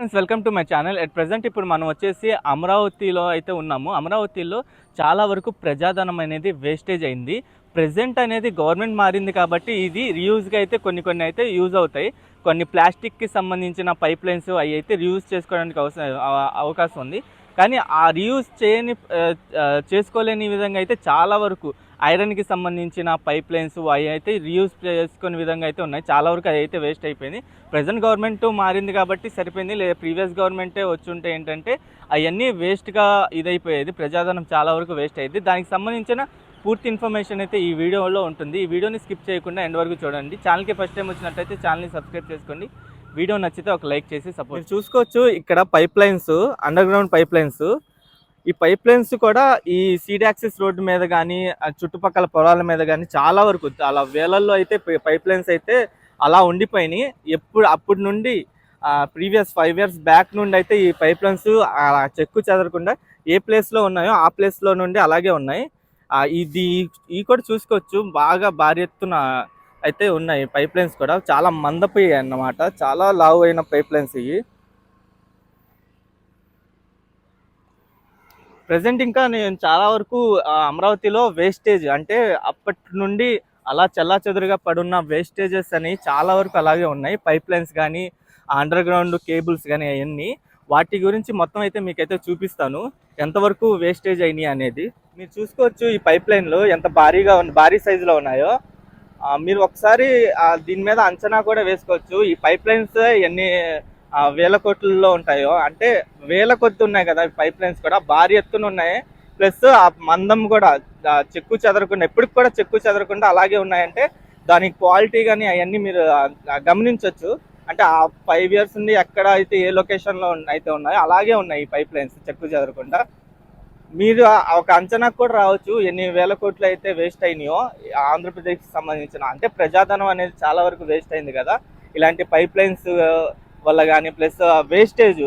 Friends welcome to my channel. At present ఇప్పుడు మనం వచ్చేసి అమరావతిలో అయితే ఉన్నాము. అమరావతిలో చాలా వరకు ప్రజాధనం అనేది వేస్టేజ్ అయింది. ప్రజెంట్ అనేది గవర్నమెంట్ మారింది కాబట్టి ఇది రీయూజ్గా అయితే కొన్ని కొన్ని అయితే యూజ్ అవుతాయి. కొన్ని ప్లాస్టిక్కి సంబంధించిన పైప్ లైన్స్ అవి అయితే రీయూజ్ చేసుకోవడానికి అవసరం అవకాశం ఉంది. కానీ ఆ రీయూజ్ చేయని చేసుకోలేని విధంగా అయితే చాలా వరకు ఐరన్కి సంబంధించిన పైప్ లైన్స్ అవి అయితే రీయూజ్ చేసుకునే విధంగా అయితే ఉన్నాయి. చాలా వరకు అది అయితే వేస్ట్ అయిపోయింది. ప్రజెంట్ గవర్నమెంట్ మారింది కాబట్టి సరిపోయింది. లేదా ప్రీవియస్ గవర్నమెంటే వచ్చుంటే ఏంటంటే అవన్నీ వేస్ట్గా ఇదైపోయేది. ప్రజాధనం చాలా వరకు వేస్ట్ అయ్యేది. దానికి సంబంధించిన పూర్తి ఇన్ఫర్మేషన్ అయితే ఈ వీడియోలో ఉంటుంది. ఈ వీడియోని స్కిప్ చేయకుండా ఎండ్ వరకు చూడండి. ఛానల్కి ఫస్ట్ టైం వచ్చినట్టయితే ఛానల్ని సబ్స్క్రైబ్ చేసుకోండి. వీడియో నచ్చితే ఒక లైక్ చేసి సపోర్ట్ చూసుకోవచ్చు. ఇక్కడ pipelines underground pipelines ఈ పైప్ లైన్స్ కూడా ఈ సీడాక్సిస్ రోడ్డు మీద కానీ చుట్టుపక్కల పొలాల మీద కానీ చాలా వరకు అలా వేలల్లో అయితే పైప్ లైన్స్ అయితే అలా ఉండిపోయినాయి. ఎప్పుడు అప్పటి నుండి ప్రీవియస్ ఫైవ్ ఇయర్స్ బ్యాక్ నుండి అయితే ఈ పైప్ లైన్స్ చెక్కు చెదరకుండా ఏ ప్లేస్లో ఉన్నాయో ఆ ప్లేస్లో నుండి అలాగే ఉన్నాయి. ఇది ఈ కూడా చూసుకోవచ్చు. బాగా భారీ ఎత్తున అయితే ఉన్నాయి పైప్ లైన్స్ కూడా. చాలా మందపోయాయి అన్నమాట చాలా లావు అయిన పైప్ లైన్స్ ఇవి. ప్రజెంట్ ఇంకా నేను చాలా వరకు అమరావతిలో వేస్టేజ్ అంటే అప్పటి నుండి అలా చెల్లాచెదురుగా పడున్న వేస్టేజెస్ అని చాలా వరకు అలాగే ఉన్నాయి. పైప్ లైన్స్ కానీ అండర్ గ్రౌండ్ కేబుల్స్ కానీ అవన్నీ. వాటి గురించి మొత్తం అయితే మీకైతే చూపిస్తాను. ఎంతవరకు వేస్టేజ్ అయినాయి అనేది. మీరు చూసుకోవచ్చు ఈ పైప్ లైన్లు ఎంత భారీగా ఉన్న భారీ సైజులో ఉన్నాయో. మీరు ఒకసారి దీని మీద అంచనా కూడా వేసుకోవచ్చు. ఈ పైప్ లైన్స్ ఎన్ని వేల కోట్లలో ఉంటాయో అంటే వేల కొద్ది ఉన్నాయి కదా పైప్ లైన్స్ కూడా భారీ ఎత్తున ఉన్నాయి. ప్లస్ ఆ మందం కూడా చెక్కు చెదరకుండా ఎప్పటికి కూడా చెక్కు చెదరకుండా అలాగే ఉన్నాయంటే దాని క్వాలిటీ కానీ అవన్నీ మీరు గమనించవచ్చు అంటే ఆ ఫైవ్ ఇయర్స్ నుండి ఎక్కడ అయితే ఏ లొకేషన్లో అయితే ఉన్నాయో అలాగే ఉన్నాయి ఈ పైప్ లైన్స్ చెక్కు చెదరకుండా. మీరు ఒక అంచనాకు కూడా రావచ్చు ఎన్ని వేల కోట్లు అయితే వేస్ట్ అయినాయో ఆంధ్రప్రదేశ్కి సంబంధించిన అంటే ప్రజాధనం అనేది చాలా వరకు వేస్ట్ అయింది కదా. ఇలాంటి పైప్ లైన్స్ వల్ల కానీ ప్లస్ వేస్టేజ్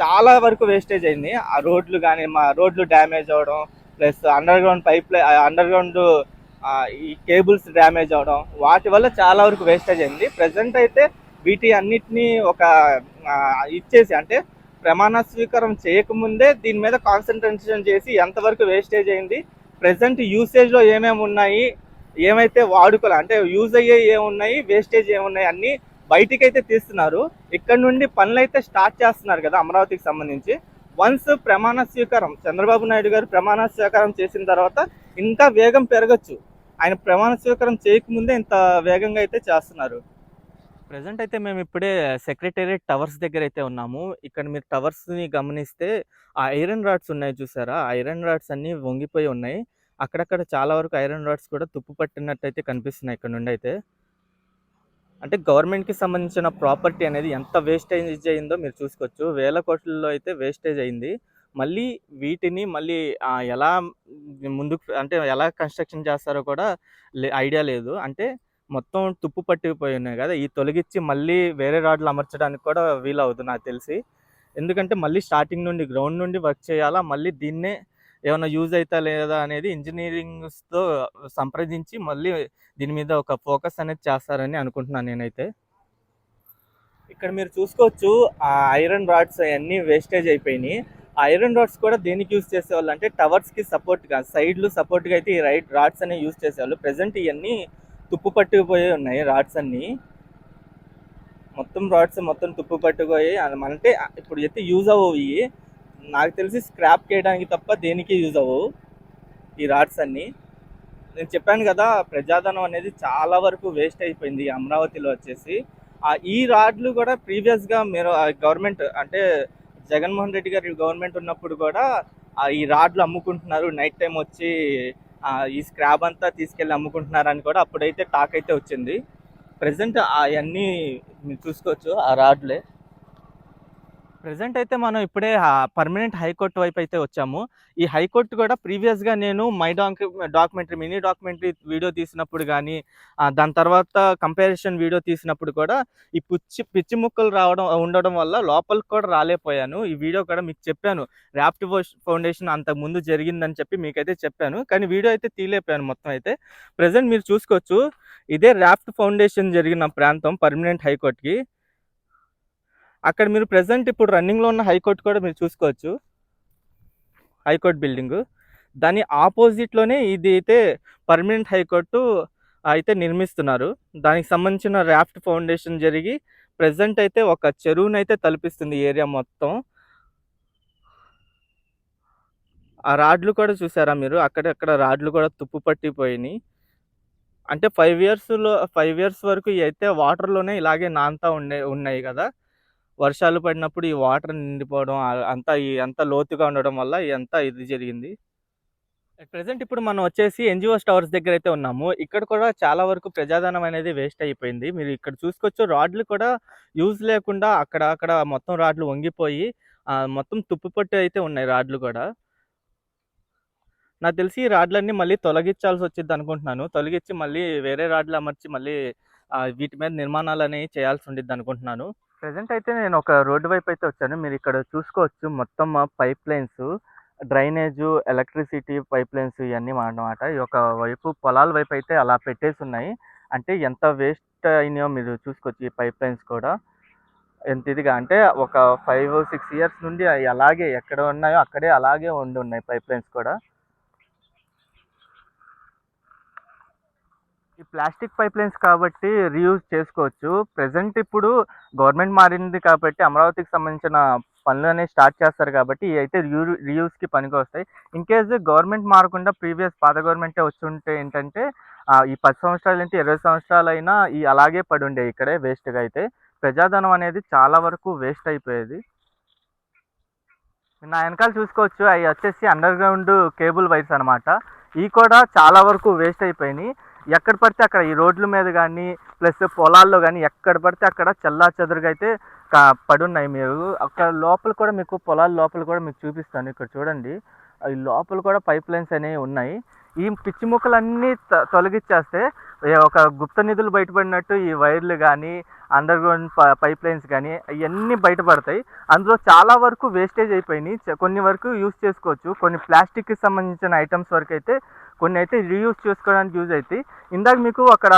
చాలా వరకు వేస్టేజ్ అయింది. ఆ రోడ్లు కానీ మా రోడ్లు డ్యామేజ్ అవ్వడం plus underground pipe underground ఈ కేబుల్స్ డ్యామేజ్ అవ్వడం వాటి వల్ల చాలా వరకు వేస్టేజ్ అయింది. ప్రజెంట్ అయితే వీటి అన్నిటినీ ఒక ఇచ్చేసి అంటే ప్రమాణ స్వీకారం చేయకముందే దీని మీద కాన్సన్ట్రేషన్ చేసి ఎంతవరకు వేస్టేజ్ అయింది ప్రజెంట్ యూసేజ్లో ఏమేమి ఉన్నాయి ఏమైతే వాడుకలు అంటే యూజ్ అయ్యే ఏమున్నాయి వేస్టేజ్ ఏమున్నాయి అన్నీ బయటికి అయితే తీస్తున్నారు. ఇక్కడ నుండి పనులు అయితే స్టార్ట్ చేస్తున్నారు కదా అమరావతికి సంబంధించి. వన్స్ ప్రమాణ స్వీకారం చంద్రబాబు నాయుడు గారు ప్రమాణ స్వీకారం చేసిన తర్వాత ఇంకా వేగం పెరగచ్చు. ఆయన ప్రమాణ స్వీకారం చేయకముందే ఇంత వేగంగా అయితే చేస్తున్నారు. ప్రజెంట్ అయితే మేము ఇప్పుడే సెక్రటేరియట్ టవర్స్ దగ్గర అయితే ఉన్నాము. ఇక్కడ మీరు టవర్స్ని గమనిస్తే ఆ ఐరన్ రాడ్స్ ఉన్నాయి చూసారా? ఐరన్ రాడ్స్ అన్నీ వంగిపోయి ఉన్నాయి. అక్కడక్కడ చాలా వరకు ఐరన్ రాడ్స్ కూడా తుప్పు పట్టినట్టు అయితే కనిపిస్తున్నాయి ఇక్కడ నుండి అయితే. అంటే గవర్నమెంట్కి సంబంధించిన ప్రాపర్టీ అనేది ఎంత వేస్టేజ్ అయిందో మీరు చూసుకోవచ్చు. వేల కోట్లలో అయితే వేస్టేజ్ అయింది. మళ్ళీ వీటిని మళ్ళీ ఎలా ముందుకు అంటే ఎలా కన్స్ట్రక్షన్ చేస్తారో కూడా లే ఐడియా లేదు. అంటే మొత్తం తుప్పు పట్టిపోయి ఉన్నాయి కదా. ఈ తొలగించి మళ్ళీ వేరే రాడ్లు అమర్చడానికి కూడా వీలవుతుంది నాకు తెలిసి. ఎందుకంటే మళ్ళీ స్టార్టింగ్ నుండి గ్రౌండ్ నుండి వర్క్ చేయాలా? మళ్ళీ దీన్నే ఏమైనా యూజ్ అవుతా లేదా అనేది ఇంజనీరింగ్స్తో సంప్రదించి మళ్ళీ దీని మీద ఒక ఫోకస్ అనేది చేస్తారని అనుకుంటున్నాను నేనైతే. ఇక్కడ మీరు చూసుకోవచ్చు ఆ ఐరన్ రాడ్స్ అవన్నీ వేస్టేజ్ అయిపోయినాయి. ఆ ఐరన్ రాడ్స్ కూడా దేనికి యూజ్ చేసేవాళ్ళు అంటే టవర్స్కి సపోర్ట్గా సైడ్లు సపోర్ట్గా అయితే ఈ రైట్ రాడ్స్ అనేవి యూజ్ చేసేవాళ్ళు. ప్రజెంట్ ఇవన్నీ తుప్పు పట్టుకుపోయి ఉన్నాయి రాడ్స్ అన్నీ. మొత్తం రాడ్స్ మొత్తం తుప్పు పట్టుకుపోయి అన- అంటే ఇప్పుడు అయితే యూజ్ అవ్వవు నాకు తెలిసి స్క్రాప్ చేయడానికి తప్ప దేనికి యూజ్ అవ్వవు ఈ రాడ్స్ అన్నీ. నేను చెప్పాను కదా ప్రజాధనం అనేది చాలా వరకు వేస్ట్ అయిపోయింది అమరావతిలో వచ్చేసి. ఈ రాడ్లు కూడా ప్రీవియస్గా మీరు గవర్నమెంట్ అంటే జగన్మోహన్ రెడ్డి గారి గవర్నమెంట్ ఉన్నప్పుడు కూడా ఈ రాడ్లు అమ్ముకుంటున్నారు. నైట్ టైం వచ్చి ఈ స్క్రాబ్ అంతా తీసుకెళ్ళి అమ్ముకుంటున్నారు అని కూడా అప్పుడైతే టాక్ అయితే వచ్చింది. ప్రజెంట్ అవన్నీ మీరు చూసుకోవచ్చు ఆ రాడ్లే ప్రజెంట్ అయితే మనం ఇప్పుడే పర్మనెంట్ హైకోర్టు వైపు అయితే వచ్చాము. ఈ హైకోర్టు కూడా ప్రీవియస్గా నేను my doc documentary mini documentary video తీసినప్పుడు కానీ దాని తర్వాత కంపారిజన్ వీడియో తీసినప్పుడు కూడా ఈ పిచ్చి పిచ్చి ముక్కలు రావడం ఉండడం వల్ల లోపలికి కూడా రాలేకపోయాను. ఈ వీడియో కూడా మీకు చెప్పాను. ర్యాప్ట్ ఫౌండేషన్ అంతకు ముందు జరిగిందని చెప్పి మీకైతే చెప్పాను. కానీ వీడియో అయితే తీలేకపోయాను మొత్తం అయితే. ప్రజెంట్ మీరు చూసుకోవచ్చు ఇదే ర్యాఫ్ట్ ఫౌండేషన్ జరిగిన ప్రాంతం పర్మనెంట్ హైకోర్టుకి. అక్కడ మీరు ప్రజెంట్ ఇప్పుడు రన్నింగ్లో ఉన్న హైకోర్టు కూడా మీరు చూసుకోవచ్చు. హైకోర్టు బిల్డింగ్ దాని ఆపోజిట్లోనే ఇది అయితే పర్మనెంట్ హైకోర్టు అయితే నిర్మిస్తున్నారు. దానికి సంబంధించిన రాఫ్ట్ ఫౌండేషన్ జరిగి ప్రజెంట్ అయితే ఒక చెరువునైతే అయితే తలపిస్తుంది ఏరియా మొత్తం. ఆ రాడ్లు కూడా చూసారా మీరు? అక్కడక్కడ రాడ్లు కూడా తుప్పు పట్టిపోయినాయి. అంటే ఫైవ్ ఇయర్స్లో ఫైవ్ ఇయర్స్ వరకు ఇవి అయితే వాటర్లోనే ఇలాగే నాంతా ఉండే ఉన్నాయి కదా. వర్షాలు పడినప్పుడు ఈ వాటర్ నిండిపోవడం అంతా ఈ లోతుగా ఉండడం వల్ల ఇదంతా ఇది జరిగింది. ప్రజెంట్ ఇప్పుడు మనం వచ్చేసి ఎన్జిఓస్ టవర్స్ దగ్గర అయితే ఉన్నాము. ఇక్కడ కూడా చాలా వరకు ప్రజాధనం అనేది వేస్ట్ అయిపోయింది. మీరు ఇక్కడ చూసుకోవచ్చు రాడ్లు కూడా యూజ్ లేకుండా అక్కడ అక్కడ మొత్తం రాడ్లు వంగిపోయి మొత్తం తుప్పు పట్టు అయితే ఉన్నాయి రాడ్లు కూడా. నాకు తెలిసి ఈ రాడ్లన్నీ మళ్ళీ తొలగించాల్సి వచ్చింది అనుకుంటున్నాను. తొలగించి మళ్ళీ వేరే రాడ్లు అమర్చి మళ్ళీ వీటి మీద నిర్మాణాలు అనేవి చేయాల్సి ఉండిద్ది అనుకుంటున్నాను. ప్రజెంట్ అయితే నేను ఒక రోడ్డు వైపు అయితే వచ్చాను. మీరు ఇక్కడ చూసుకోవచ్చు మొత్తం pipelines drainage electricity pipelines ఇవన్నీ అన్నమాట. ఈ యొక్క వైపు పొలాల వైపు అయితే అలా పెట్టేసి ఉన్నాయి. అంటే ఎంత వేస్ట్ అయినాయో మీరు చూసుకోవచ్చు ఈ పైప్ లైన్స్ కూడా. ఎంత ఇదిగా అంటే ఒక ఫైవ్ సిక్స్ ఇయర్స్ నుండి అవి అలాగే ఎక్కడ ఉన్నాయో అక్కడే అలాగే ఉండి ఉన్నాయి పైప్ లైన్స్ కూడా. ఈ ప్లాస్టిక్ పైప్ లైన్స్ కాబట్టి రీయూజ్ చేసుకోవచ్చు. ప్రజెంట్ ఇప్పుడు గవర్నమెంట్ మారింది కాబట్టి అమరావతికి సంబంధించిన పనులు అనేవి స్టార్ట్ చేస్తారు కాబట్టి ఇవి అయితే రియూ రీయూస్కి పనికి వస్తాయి ఇన్ కేస్ గవర్నమెంట్ మారకుండా ప్రీవియస్ పాత గవర్నమెంటే వచ్చుంటే ఏంటంటే ఈ పది సంవత్సరాలు ఏంటి ఇరవై సంవత్సరాలు అయినా ఈ అలాగే పడి ఉండే ఇక్కడే వేస్ట్గా అయితే ప్రజాధనం అనేది చాలా వరకు వేస్ట్ అయిపోయేది. నా వెనకాల చూసుకోవచ్చు అవి వచ్చేసి అండర్ గ్రౌండ్ కేబుల్ వైర్స్ అనమాట ఇవి కూడా చాలా వరకు వేస్ట్ అయిపోయినాయి. ఎక్కడ పడితే అక్కడ ఈ రోడ్ల మీద కానీ ప్లస్ పొలాల్లో కానీ ఎక్కడ పడితే అక్కడ చల్లా చెదురుగా అయితే కా- పడున్నాయి మీరు. అక్కడ లోపల కూడా మీకు పొలాల లోపల కూడా మీకు చూపిస్తాను ఇక్కడ చూడండి. ఈ లోపల కూడా పైప్ లైన్స్ అనేవి ఉన్నాయి. ఈ పిచ్చి ముక్కలన్నీ త- తొలగించేస్తే ఒక గుప్త నిధులు బయటపడినట్టు ఈ వైర్లు కానీ అండర్ గ్రౌండ్ పైప్ లైన్స్ కానీ ఇవన్నీ బయటపడతాయి. అందులో చాలా వరకు వేస్టేజ్ అయిపోయినాయి. కొన్ని వరకు యూస్ చేసుకోవచ్చు. కొన్ని ప్లాస్టిక్కి సంబంధించిన ఐటమ్స్ వరకు అయితే కొన్ని అయితే రీయూస్ చేసుకోవడానికి యూజ్ అవుతాయి ఇందాక మీకు అక్కడ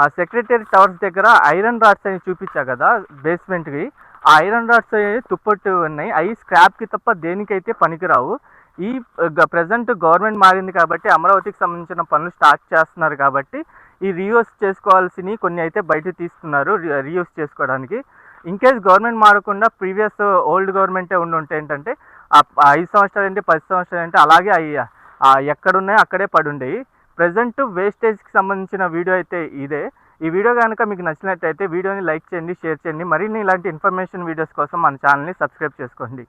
ఆ సెక్రటరీ టవర్స్ దగ్గర ఐరన్ రాడ్స్ అని చూపించా కదా బేస్మెంట్కి. ఆ ఐరన్ రాడ్స్ అనేవి తుప్పట్టు ఉన్నాయి. అవి స్క్రాప్కి తప్ప దేనికైతే పనికిరావు. ఈ ప్రజెంట్ గవర్నమెంట్ మారింది కాబట్టి అమరావతికి సంబంధించిన పనులు స్టార్ట్ చేస్తున్నారు కాబట్టి ఈ రీయూస్ చేసుకోవాల్సినవి కొన్ని అయితే బయట తీస్తున్నారు రీయూస్ చేసుకోవడానికి. ఇన్ కేస్ గవర్నమెంట్ మారకుండా ప్రీవియస్ ఓల్డ్ గవర్నమెంటే ఉండి ఉంటే ఏంటంటే ఐదు సంవత్సరాలు ఏంటి పది సంవత్సరాలు అంటే అలాగే అయ్యా. ఎక్కడున్నాయో అక్కడే పడుండేవి ప్రజెంట్ వేస్టేజ్కి సంబంధించిన వీడియో అయితే ఇదే. ఈ వీడియో కనుక మీకు నచ్చినట్టయితే వీడియోని లైక్ చేయండి షేర్ చేయండి. మరిన్ని ఇలాంటి ఇన్ఫర్మేషన్ వీడియోస్ కోసం మన ఛానల్ని సబ్స్క్రైబ్ చేసుకోండి.